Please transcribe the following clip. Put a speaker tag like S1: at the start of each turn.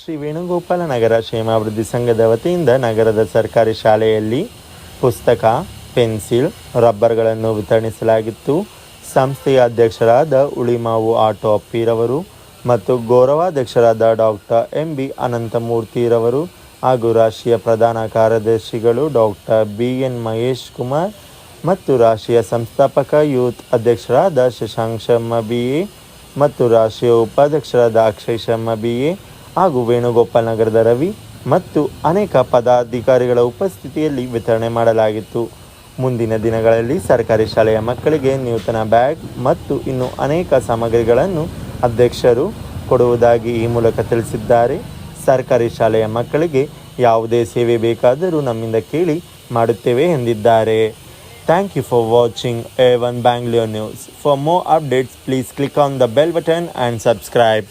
S1: ಶ್ರೀ ವೇಣುಗೋಪಾಲ ನಗರ ಕ್ಷೇಮಾಭಿವೃದ್ಧಿ ಸಂಘದ ವತಿಯಿಂದ ನಗರದ ಸರ್ಕಾರಿ ಶಾಲೆಯಲ್ಲಿ ಪುಸ್ತಕ, ಪೆನ್ಸಿಲ್, ರಬ್ಬರ್ಗಳನ್ನು ವಿತರಿಸಲಾಗಿತ್ತು. ಸಂಸ್ಥೆಯ ಅಧ್ಯಕ್ಷರಾದ ಉಳಿಮಾವು ಆಟೋ ಅಪ್ಪಿರವರು ಮತ್ತು ಗೌರವಾಧ್ಯಕ್ಷರಾದ ಡಾಕ್ಟರ್ ಎಂ ಬಿ ಅನಂತಮೂರ್ತಿರವರು ಹಾಗೂ ರಾಷ್ಟ್ರೀಯ ಪ್ರಧಾನ ಕಾರ್ಯದರ್ಶಿಗಳು doctor B N Mahesh Kumar ಮತ್ತು ರಾಷ್ಟ್ರೀಯ ಸಂಸ್ಥಾಪಕ ಯೂತ್ ಅಧ್ಯಕ್ಷರಾದ ಶಶಾಂಕ್ ಶರ್ಮಾ ಬಿ ಎ ಮತ್ತು ರಾಷ್ಟ್ರೀಯ ಉಪಾಧ್ಯಕ್ಷರಾದ ಅಕ್ಷಯ್ ಶರ್ಮಾ ಬಿ ಎ ಹಾಗೂ ವೇಣುಗೋಪಾಲ್ ನಗರದ ರವಿ ಮತ್ತು ಅನೇಕ ಪದಾಧಿಕಾರಿಗಳ ಉಪಸ್ಥಿತಿಯಲ್ಲಿ ವಿತರಣೆ ಮಾಡಲಾಗಿತ್ತು. ಮುಂದಿನ ದಿನಗಳಲ್ಲಿ ಸರ್ಕಾರಿ ಶಾಲೆಯ ಮಕ್ಕಳಿಗೆ ನೂತನ ಬ್ಯಾಗ್ ಮತ್ತು ಇನ್ನು ಅನೇಕ ಸಾಮಗ್ರಿಗಳನ್ನು ಅಧ್ಯಕ್ಷರು ಕೊಡುವುದಾಗಿ ಈ ಮೂಲಕ ತಿಳಿಸಿದ್ದಾರೆ. ಸರ್ಕಾರಿ ಶಾಲೆಯ ಮಕ್ಕಳಿಗೆ ಯಾವುದೇ ಸೇವೆ ಬೇಕಾದರೂ ನಮ್ಮಿಂದ ಕೇಳಿ ಮಾಡುತ್ತೇವೆ ಎಂದಿದ್ದಾರೆ. Thank you for watching A one Bangalore news for more updates please click on the bell button and subscribe